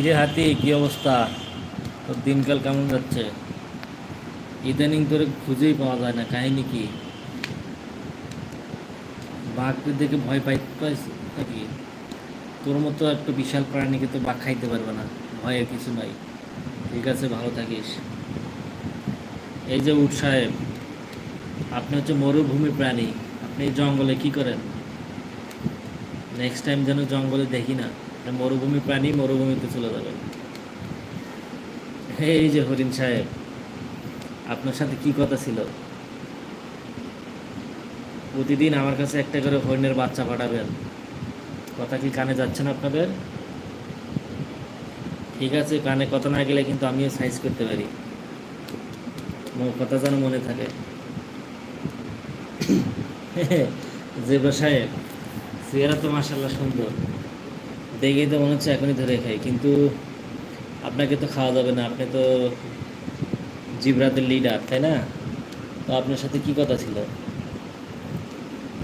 হিরে হাতি, কি অবস্থা? তোর দিনকাল কেমন যাচ্ছে? ইদানিং তোরে খুঁজেই পাওয়া যায় না, কাহিনী কি? বাঘকে দেখে ভয় পাই নাকি? তোর মতো একটা বিশাল প্রাণীকে তো বাঘ খাইতে পারবে না, ভয়ের কিছু নাই। ঠিক আছে, ভালো থাকিস। এই যে উট সাহেব, আপনি হচ্ছে মরুভূমি প্রাণী, আপনি জঙ্গলে কি করেন? নেক্সট টাইম যেন জঙ্গলে দেখি না। মরুভূমি প্রাণী মরুভূমিতে চলে যাবে। এই যে হরিণ সাহেব, আপনার সাথে কি কথা ছিল? প্রতিদিন আমার কাছে একটা করে হরিণের বাচ্চা পাঠাবেন। কথা কি কানে যাচ্ছে না আপনাদের? ঠিক আছে, কানে কথা না গেলে কিন্তু আমিও সাইজ করতে পারি। কথা যেন মনে থাকে। জেব্রা সাহেব, চেহারা তো মাসাল্লাহ সুন্দর। দেখেই তো মনে হচ্ছে এখনই ধরে খাই, কিন্তু আপনাকে তো খাওয়া যাবে না, আপনি তো জিবরাতের লিডার তাই না? তো আপনার সাথে কি কথা ছিল?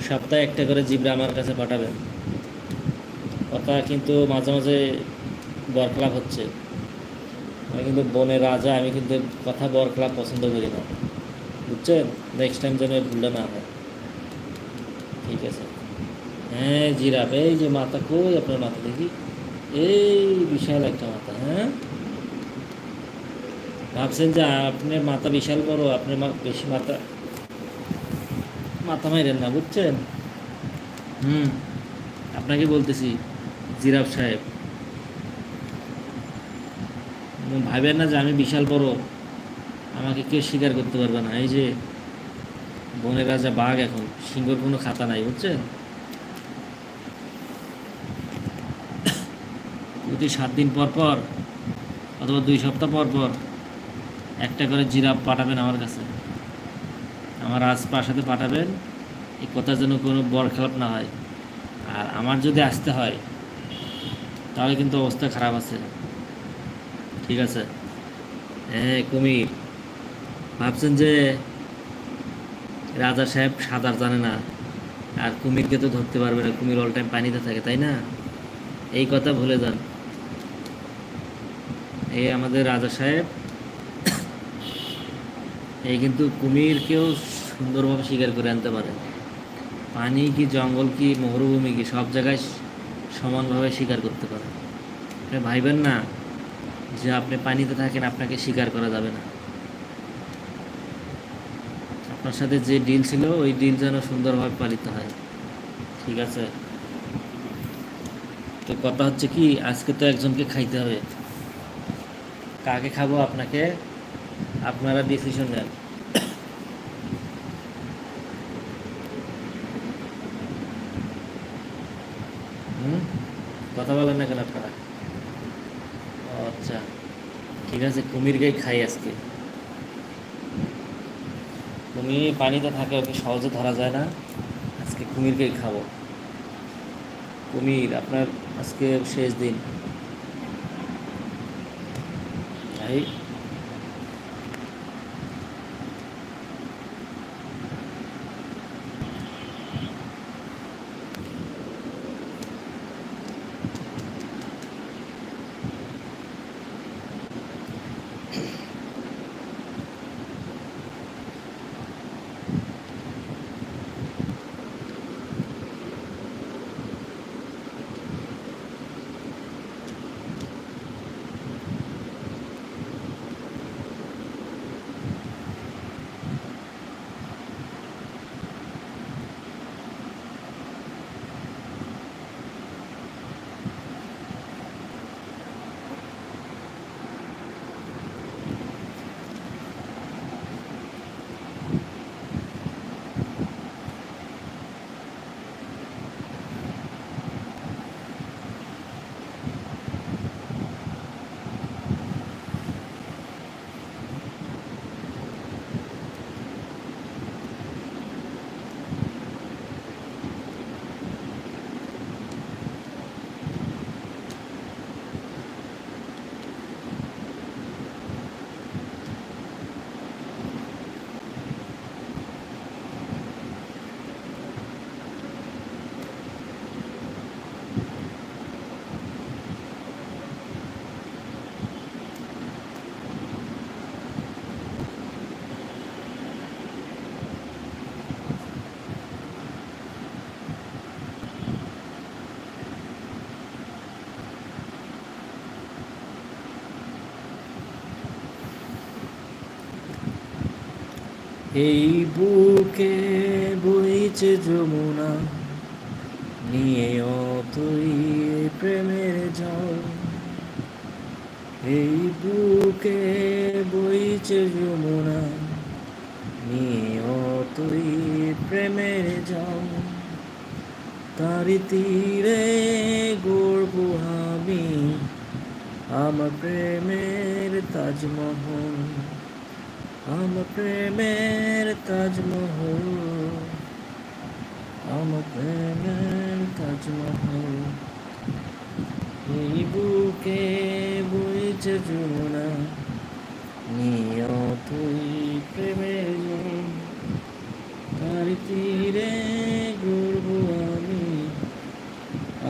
সপ্তাহে একটা করে জিবরা আমার কাছে পাঠাবেন। কথা কিন্তু মাঝে মাঝে বরকলাপ হচ্ছে। আমি কিন্তু বনের রাজা, আমি কিন্তু কথা বরকলাপ পছন্দ করি না। বুঝছেন? নেক্সট টাইম যেন ভুলটা না হয়। ঠিক আছে। হ্যাঁ জিরাফ। এই যে মাথা কই আপনার মাথা দেখি? এই বিশাল একটা মাথা হ্যাঁ? ভাবছেন যে আপনার মাথা বিশাল বড়, আপনার বেশি মাথা মাথা মাইরেন না, বুঝছেন? হুম, আপনাকে বলতেছি, জিরাফ সাহেব। ভাবেন না যে আমি বিশাল বড়, আমাকে কেউ স্বীকার করতে পারবে না। এই যে বনের রাজা বাঘ এখন, সিংহর কোনো খাতা নাই, বুঝছেন? প্রতি সাত দিন পর পর অথবা দুই সপ্তাহ পর পর একটা করে জিরাফ পাঠাবেন আমার কাছে, আমার রাজপ্রাসাদে পাঠাবেন, এই কথা যেন কোনো বর খেলাপ না হয়। আর আমার যদি আসতে হয়, তাহলে কিন্তু অবস্থা খারাপ আছে। ঠিক আছে? হ্যাঁ কুমির। ভাবছেন যে রাজা সাহেব সাঁতার জানে না, আর কুমিরকে তো ধরতে পারবে না। কুমির অল টাইম পানিতে থাকে, তাই না? এই কথা ভুলে যান। এই আমাদের রাজা সাহেব, এই কিন্তু কুমিরকেও সুন্দরভাবে শিকার করে আনতে পারে। পানি কি, জঙ্গল কি, মরুভূমি কি, সব জায়গায় সমানভাবে শিকার করতে পারে। ভাইবেন না যে আপনি পানিতে থাকেন, আপনাকে শিকার করা যাবে না। আপনার সাথে যে ডিল ছিল, ওই ডিল যেন সুন্দরভাবে পালিত হয়। ঠিক আছে? তো কথা হচ্ছে কি, আজকে তো একজনকে খাইতে হবে। কাকে খাব আপনাকে? আপনারা ডিসিশন নেন। কথা বলেন না কেন আপনারা? আচ্ছা। ঠিক আছে কুমির গাই খাই আজকে। কুমির পানিতে থাকে, ওকে সহজে ধরা যায় না। আজকে কুমিরকেই খাব। কুমির, আপনার আজকে শেষ দিন। এই এই বুকে বইছে যমুনা নিয়ে তুই প্রেমের জল। এই বুকে বইছে যমুনা নিয়ে তুই প্রেমের জল। তারি তীরে গড়ব আমি, আমার প্রেমের তাজমহল। আমার প্রেমের তাজমহল আমার প্রেমের তাজমহল। এই বুকে বইছে যমুনা নিয় তুই প্রেমের জল তার তীরে ঘুরব আমি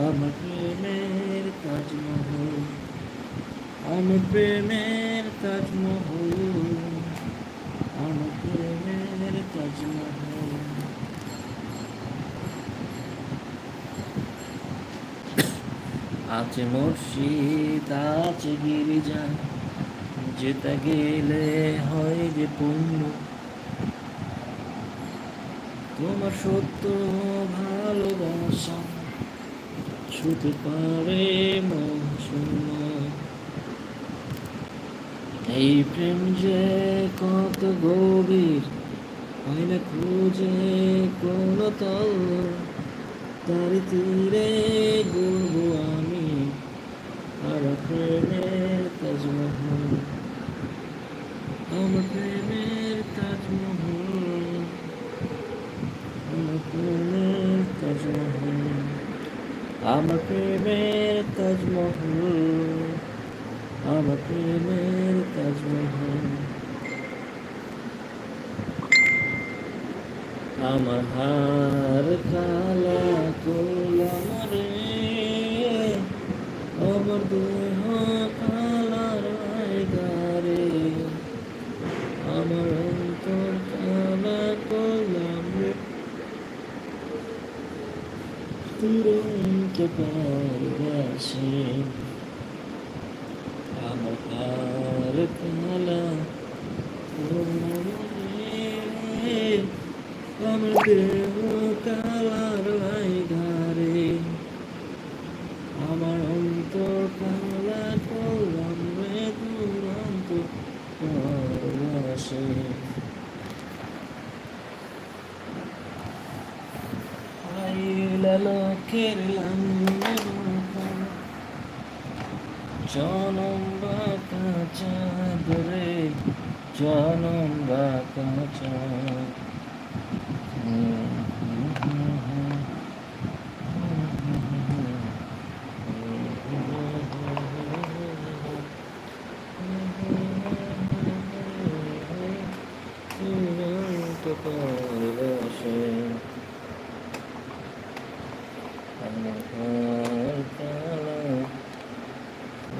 আমার প্রেমের তাজমহল আমার প্রেমের তাজমহল আমার প্রেমের তাজমহল আছে মুর্শিদ আছে গিরিজা যেতে গেলে হয় যে পুণ্য। তোমার সত্য ভালোবাসা, ছুতে পারে মন এই প্রেম যে কত গভীর, হয় না খুঁজে কোন তল। তার তীরে ঘুরব আমি আমার প্রেমের তাজমহল আমার প্রেমের তাজমহল, আমার প্রেমের তাজমহল, আমার প্রেমের তাজমহল। আমার প্রেমের তাজমহল আমার হার কালা কোলাম রে আমার কালার গারে আমার অন্তর কালা কোলাম রে তুরন্ত পারবাসে আমার কালা আমার দেহ কালার ঘরে আমার অন্তর কালা করলাম রে দুরন্ত পরবাসে আইলা লোকের জনম বাঁকা চাঁদ রে জনম বাঁকা চাঁদ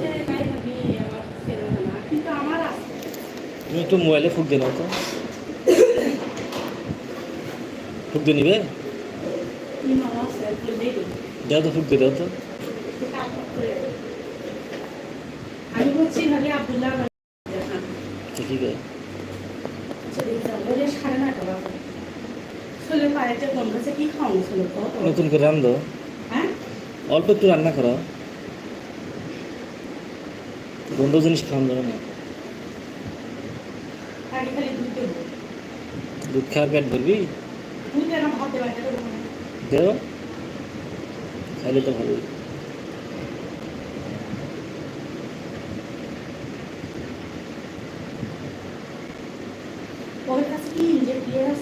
যে গাড়ি ভাবি আমার ছেলে না কিন্তু আমার আছে তুমি একটু মোবাইলে ফুক দিয়ে নাও তো। ফুক দিয়ে নিবে? দাও তো ফুক দিয়ে দাও তো আমি বলছি ভাবি আব্দুল্লাহ তো ঠিক আছে চলে যাব ওই যে সাড়ে নয়টা বাজে ছেলে পায়েতে কোন কাছে কি খাওয়ানো ছিল কত নতুন করে রান্ধো হ্যাঁ? অল্প একটু রান্না করো। গন্ধ জিনিস খাওয়ানো যাবে না। দুধ খাওয়ার পেট ভরবি। দেও। খাইলে তো ভালোই।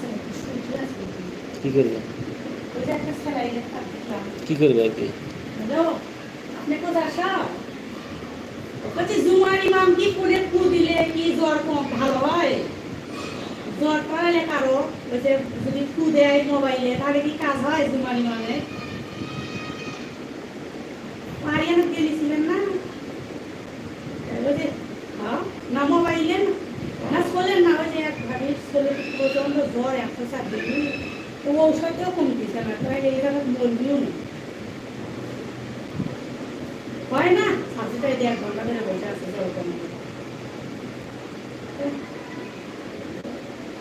নাকি? কি করবে ওই যে একটা স্যালাইনের কাপ দেখলাম কি করবে আর কি? কি জ্বর কম ভালো হয়? জ্বর যদি মোবাইলে, তাহলে কি কাজ হয় গেছিলেন না ওই যে হ্যাঁ, না মোবাইলে না না শোলেন না ওই যে একভাবে শোলে প্রচণ্ড জ্বর একশো সাত ডিগ্রি ও ঔষধটাও কমতেছে না তাই এই জায়গায় বলবিও না হয় না? সাথে দিয়ে এক ঘণ্টা ধরে বসে আছে জ্বর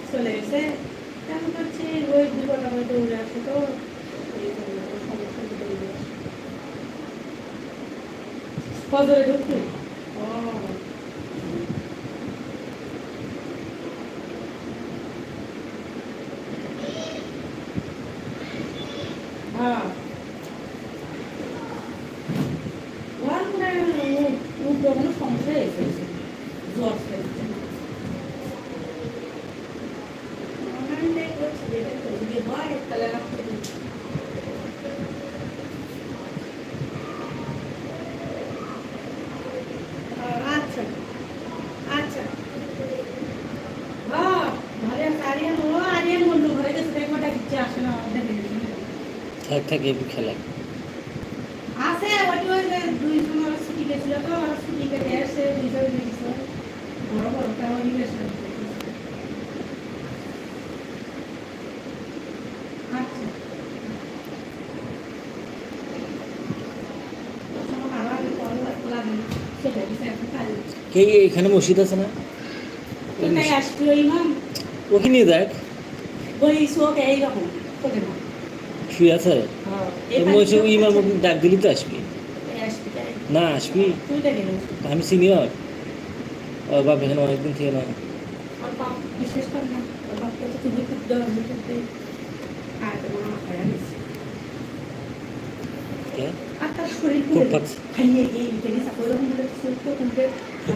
চলে এসে কেন করছি ওই দু ঘণ্টা করে দৌড়ে আসে তো। এই। ফজরে ঢুকতু ও হ্যাঁ ওর মনে হয় ও- ও কোনো সমস্যা এসেছে জ্বর এসেছে ওখানটায় করছি যেটা যদি হয় তাহলে রাখতে দিই। আচ্ছা আচ্ছা হ্যাঁ ঘরে আরিয়ান ও আরিয়ান বন্ধু ঘরে গেছে তাই কটা ইচ্ছে আসে না আমাদের দেখেছি না। থাক থাক একটু খেলা আছে ওই যে দুইজন ওরা ছুটি গেছিল তো ওরা ছুটি কেটে এসে দুইজন গেছিল বড় বড় তাও আচ্ছা। গেছে এখন কাজে কে এখানে মসজিদ আছে না? ওই ওই নিয়ে দেখ। ওই শোক এইরকম শুয়ে আছে? মসজিদ ইমার মধ্যে ডাক দিলি তো আসবি? না আসবি। আমি সিনিয়র। ও বাপ এখানে অনেকদিন থেকে না। ওর খুব কে?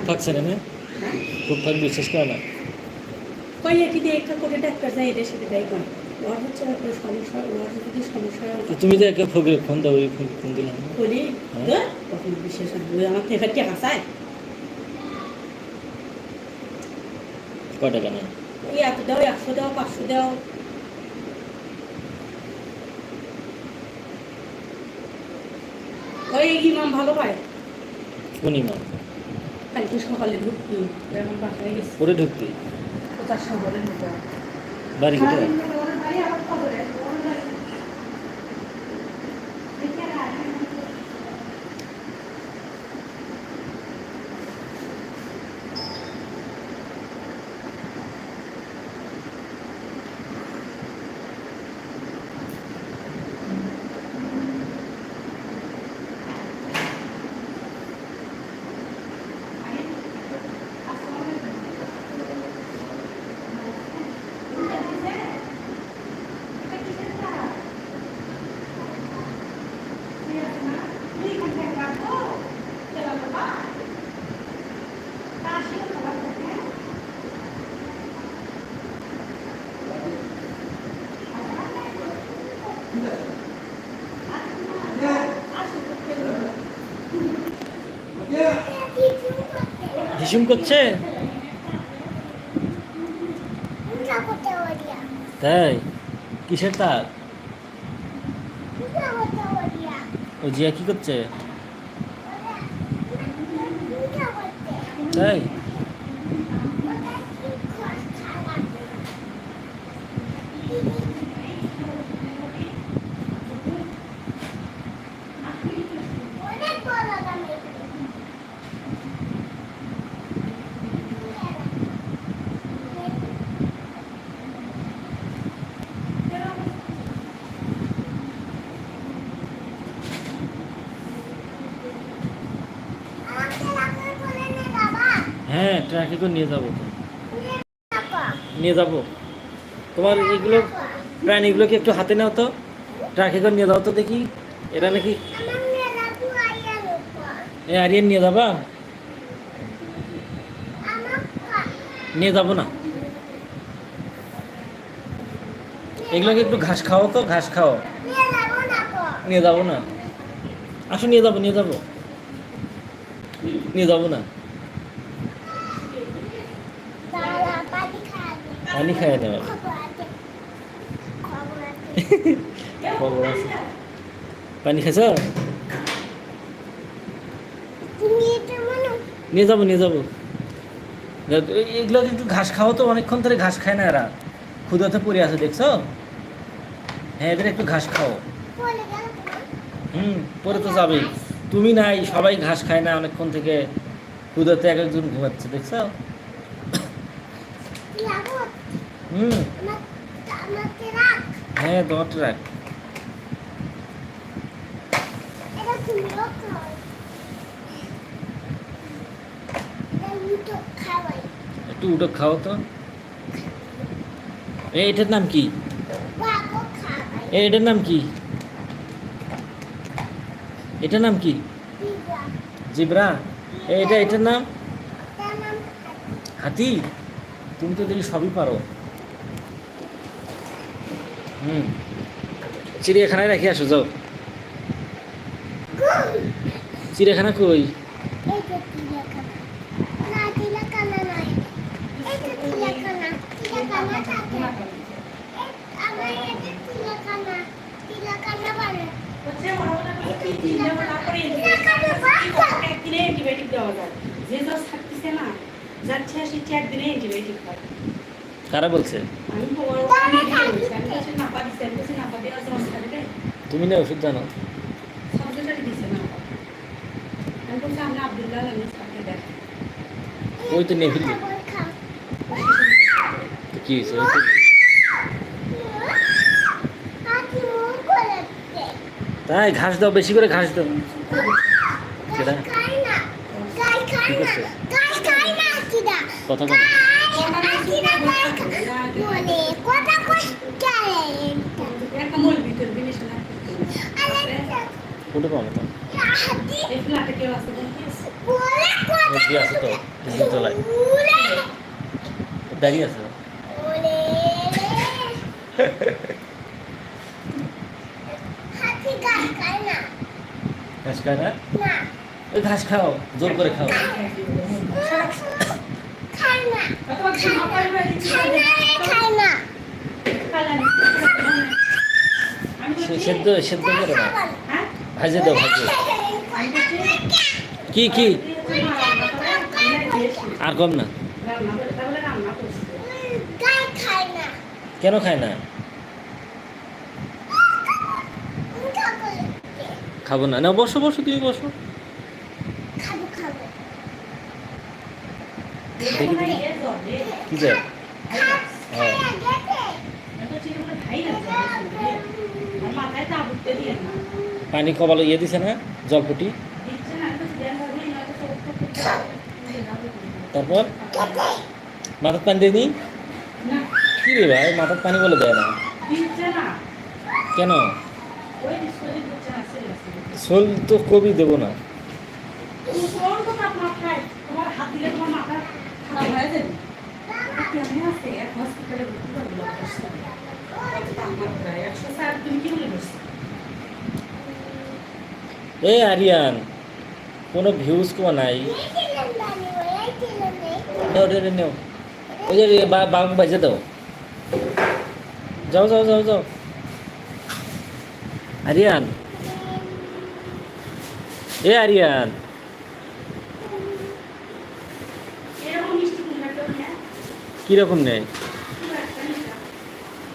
ফাঁকছে। না হ্যাঁ? খুব থাক বিশ্বাস করে না। কই একটি দিয়ে একটা করে ডাক্তার যায় এদের সাথে তাই হচ্ছে ওর সমস্যা ওর যদি সমস্যা হয় তো তুমি একে ফোকে ফোন দাও ওই ফোন ফোন দিলাম। বলি হ্যাঁ। তো কখন বিশেষ আমার টাকা নেই ওই এত দাও একশো দাও পাঁচশো দাও। ওই ইমাম ভালো পায়? কোন ইমাম? কালকে সকালে ঢুকতি পরে ঢুকতি? কোথার শহরে ঢুকে বাড়ি কোথায়? বাড়ি আবার খবরে হিসুম করছে? তাই? কিসের তার? ও জিয়া কি করছে? তাই? ট্রাকে নিয়ে যাব। নিয়ে যাব। তোমার এগুলো প্রাণীগুলোকে একটু হাতে নাও তো। ট্রাকে নিয়ে যাও তো দেখি। এরা নাকি এ আরিয়ান নিয়ে যাবা? নিয়ে যাব না। এগুলোকে একটু ঘাস খাও তো, ঘাস খাও। নিয়ে যাব না। আসো, নিয়ে যাব নিয়ে যাব। নিয়ে যাব না। পানি খাইয়ে আছে। পানি খাইছ? নিয়ে যাব নিয়ে যাব। এগুলো একটু ঘাস খাও তো অনেকক্ষণ ধরে ঘাস খায় না এরা। ক্ষুদাতে পড়ে আছে দেখছ? হ্যাঁ এদের একটু ঘাস খাও। হুম পরে তো যাবেই। তুমি নাই সবাই ঘাস খায় না অনেকক্ষণ থেকে ক্ষুদাতে এক একজন ঘুমাচ্ছে দেখছ? হুম হ্যাঁ তোমার রাখ। একটু উঠো খাও তো। এ, এটার নাম কি? এ, এটার নাম কি? এটার নাম কি? জিব্রা। এটা এটার নাম? হাতি। তুমি তো দেখি সবই পারো। হুম। চিড়িয়াখানায় রেখে আসো যাও। চিড়িয়াখানা কই? হচ্ছে মোটামুটি তুমি না। ওষুধ জানো ওই তো নেভিল। কি হয়েছে? ওই তো তাই ঘাস দাও বেশি করে ঘাস দাও। কেডা? কথা বল একটা মূল ভিতর জিনিস না কোটে পাবো তো এই ফ্ল্যাটে কেউ আছে বলছি কি আছে তো তলায়। দাঁড়িয়ে আছে। ঘাস খায় না? ওই ঘাস খাও জোর করে খাও। সেদ্ধ সেদ্ধ করে না ভাজে দাও ভাজে কি কি? আর কম না। কেন খায় না? খাব না। না, বসো বসো, তুমি বসো। দেখি কি যায় পানি কপালে ইয়ে দিছে না জলপটি তারপর? মাথার পানি দিয়ে দিই কি রে ভাই মাথার পানি বলে দেয় না। কেন? সোল তো কবি দেবো না। তোমার হাত দিলে তোমার মাথা খারাপ হয়ে যাবে কেমন আছে এক হসপিটালে ভর্তি করব একশো স্যার তুমি কি বলে বসছো এ আরিয়ান, কোনো ভিউজ কমা নাই। নেও ওই যে বা- বাম বাজে দাও। যাও যাও যাও যাও। আরিয়ান। এ আরিয়ান। কীরকম নেয়?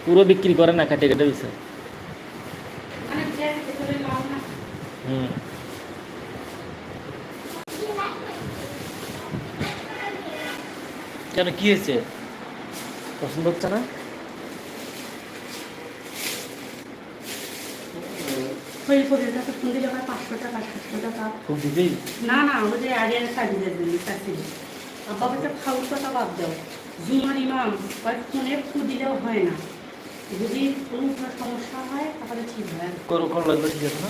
পুরো বিক্রি করে না, কাটে, কেটে দিছে মানে যে ভেতরে লাউ না হুম কেন কি হয়েছে? পছন্দ হচ্ছে না? খুব ওই যে আরিয়ার সার্ভিসের জন্য খাওয়ার কথা বাদ দাও। জুমার ইমাম ওই ফোনে ফু দিলেও হয় না। যদি কোনো কোনো সমস্যা হয় তাহলে ঠিক হয়। করো করো লাগবে ঠিক আছে না?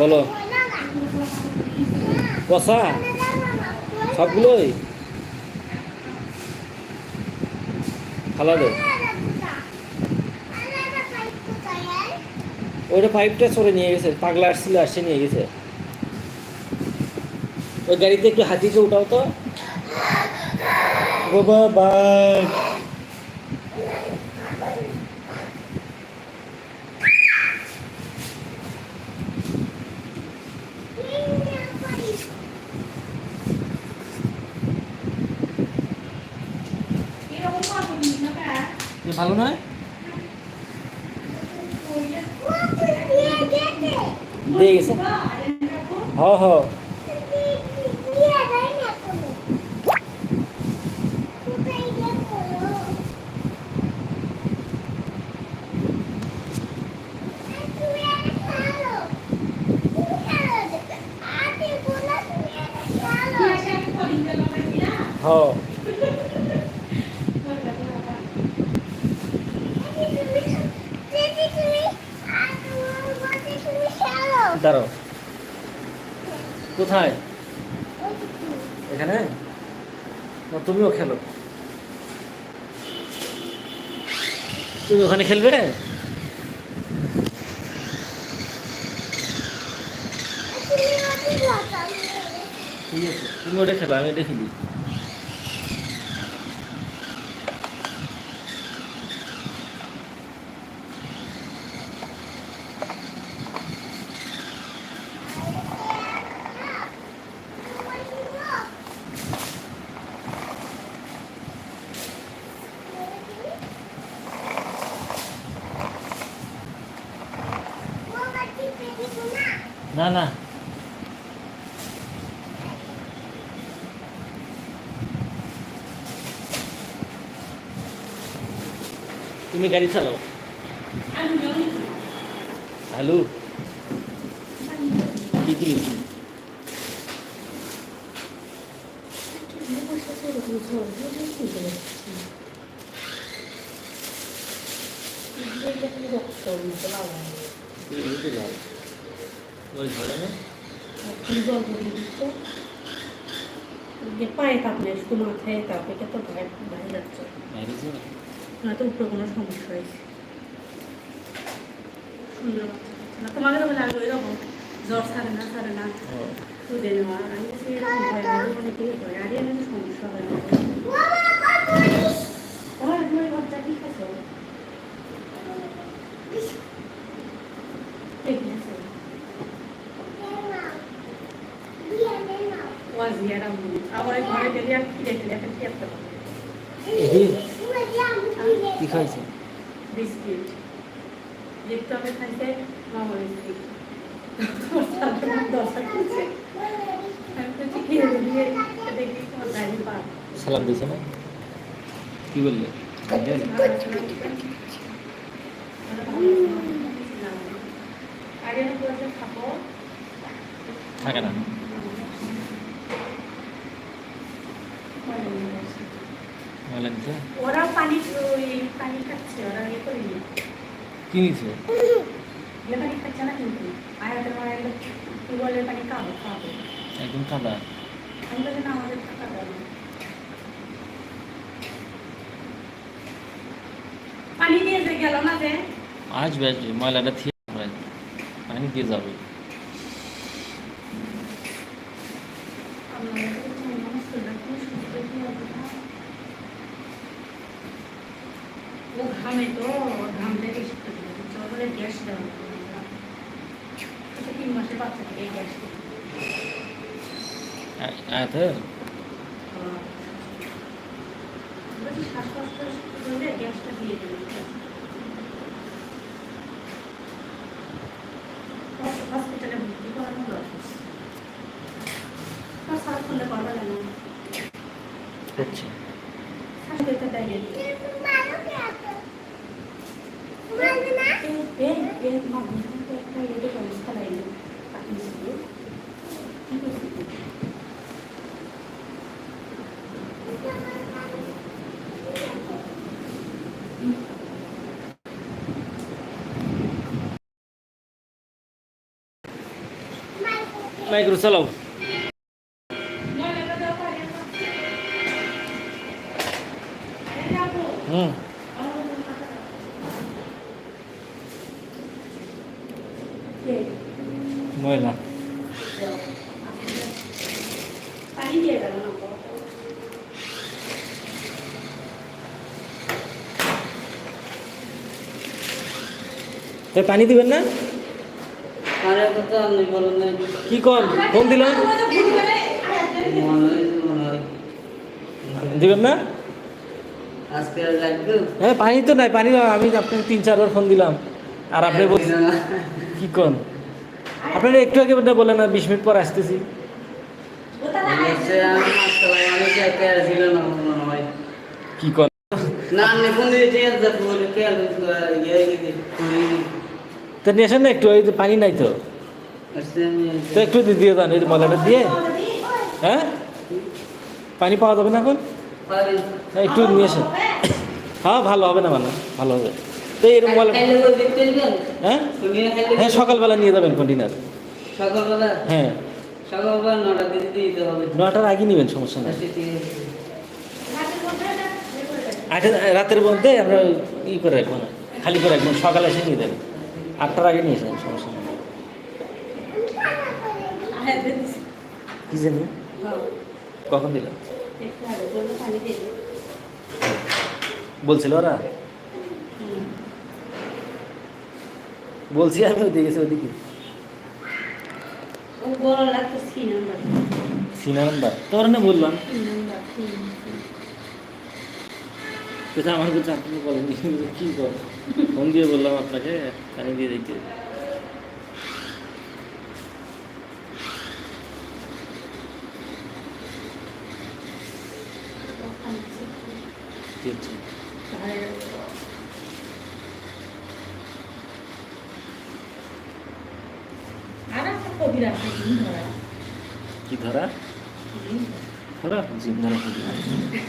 বলো। কষা? সবগুলোই? ওইটা পাইপটা চড়ে নিয়ে গেছে, পাগলা আসছিল আসছে নিয়ে গেছে। ওই গাড়িতে একটু হাতিকে উঠাও তো। বাবা, বাই এরকম কথা বলিস না কা? এ ভালো নয় গেছে হ হ। হ। দাঁড়াও। কোথায়? এখানে? তুমিও খেলো। তুমি ওখানে খেলবে? ঠিক আছে, তুমি ওটা খেলো, আমি এটা খেলি। না না। তুমি গাড়ি চালাও। হ্যালো? কি কি ধরে না পায়ে তাপ নেই শুধু মাথায় তাপ এটা তো যাচ্ছে বাইরে যাও নয়তো উপরে কোনো সমস্যা হয়েছে সুন্দর তোমাদের বলে আগে এরকম জ্বর সারে না সারে না খুঁজে নেওয়া আমি সমস্যা হয় না ওর দুই বাচ্চা ঠিক আছে ঠিক আছে ওয়াজ ইয়ারা আবার আর কি দেখলে একটা কি খাইছে? বিস্কিট। দেখতে হবে খাইতে মামা বিস্কিট। আমি সালাম দিয়েছে না? কি বললে আগে বলছে খাব থাকে না ভালো লাগছে ওরা পানি ওই পানি খাচ্ছে ওরা ইয়ে করিনি কি নিছে ইয়ে পানি খাচ্ছে না কিন্তু আয়াতের মায়ের টিউবওয়েলের পানি খাব খাব একদম কাদা আমি বলছি না আমাদের থাকা যাবে না। পানি দিয়ে যে গেল না যে আসবে আসবে ময়লাটা থিয়ে আসবে। পানি দিয়ে যাবে আপনাদের তো কোনো মানুষ না, কোনো সুস্থ কি হবে না? ও ঘামে তো ওর ঘামলে বেশি ক্ষতি জলে গ্যাস দেওয়া। আচ্ছা, তিন মাসের বাচ্চা এই গ্যাস দিতে হবে। আয়াতের ও, বলছি শ্বাসকষ্ট হলে গ্যাসটা দিয়ে দেবেন হসপিটালে ভর্তি করানো দরকার আর সারা করলে পারবে না হচ্ছে শ্বাসটা দেয় এই এই মা একটা এটা ব্যবস্থা লাইলো পাঠিয়েছিল ঠিক আছে মাইক্রো চালাও হুম ময়লা পানি দিয়ে গেল না তো পানি দিবেন না? বলেন কি কর ফোন দিলাম হয় হয় দিবেন না হ্যাঁ পানি তো নাই পানি আমি আপনাকে তিন চারবার ফোন দিলাম। আর আপনি বলছেন কি কোন? আপনারা একটু আগে বোধহয় বললেন না বিশ মিনিট পর আসতেছি। কে হয় কোন? না আপনি ফোন দিয়ে তো নিয়ে আসেন না একটু ওই পানি নাই তো। তো একটু দিয়ে দেন এই ময়লাটা দিয়ে। হ্যাঁ? পানি পাওয়া যাবে না এখন? হ্যাঁ একটু নিয়ে আসেন। হ্যাঁ ভালো হবে না মানে ভালো হবে। তো ময়লা দিবেন হ্যাঁ? হ্যাঁ সকালবেলা নিয়ে যাবেন কন্টেনার সকালবেলা? হ্যাঁ। সকালবেলা নটা দিতে দিতে হবে। নটার আগে নেবেন সমস্যা নেই। আচ্ছা আটটা রাতের মধ্যে আমরা ই করে রাখব না খালি করে রাখব সকালে এসে নিয়ে দেবেন। আটটার আগে নিয়ে আসেন সমস্যা নেই। কি জানি কখন দিলাম বলছিল ওরা? বলছি আমি ওদিকে গেছি ওদিকে। ও নাম্বার। তোর না বললাম। আমার কাছে আপনি বলেননি কি কর ফোন দিয়ে বললাম আপনাকে পানি দিয়ে দিতে কি ধরা? ধরা। জিম ধরা